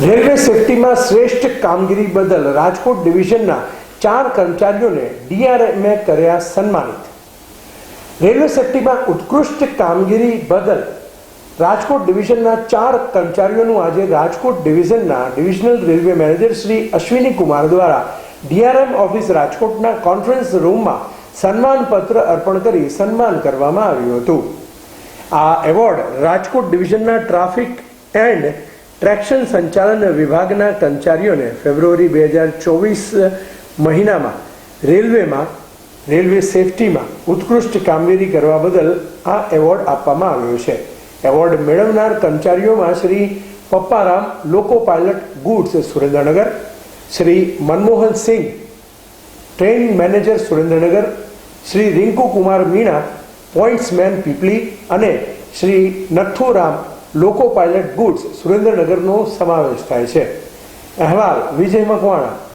Railway સેફટીમાં શ્રેષ્ઠ કામગીરી બદલ રાજકોટ ડિવિઝનના ચાર કર્મચારીઓને ડીઆરએમએ કર્યા સન્માનિત. રેલવે સેફટીમાં ઉત્કૃષ્ટ કામગીરી બદલ રાજકોટ ડિવિઝનના ચાર કર્મચારીઓનું આજે Rajkot ડિવિઝનના divisional railway manager Shri Ashwini Kumar દ્વારા ડીઆરએમ ઓફિસ રાજકોટના કોન્ફરન્સ રૂમમાં સન્માનપત્ર અર્પણ કરી સન્માન કરવામાં આવ્યું હતું. આ એવોર્ડ રાજકોટ ડિવિઝનના ટ્રાફિક એન્ડ ટ્રેક્શન સંચાલન વિભાગના કર્મચારીઓને ફેબ્રુઆરી બે હજાર ચોવીસ મહિનામાં રેલવેમાં, રેલવે સેફટીમાં ઉત્કૃષ્ટ કામગીરી કરવા બદલ આ એવોર્ડ આપવામાં આવ્યો છે. એવોર્ડ મેળવનાર કર્મચારીઓમાં Shri Papparam, loco pilot goods Surendranagar, Shri Manmohan Singh train manager Surendranagar, Shri Rinku Kumar Meena pointsman Pipli અને શ્રી નથુરામ લોકો પાયલટ ગુડ્સ સુરેન્દ્રનગરનો સમાવેશ થાય છે. અહેવાલ વિજય મકવાણા.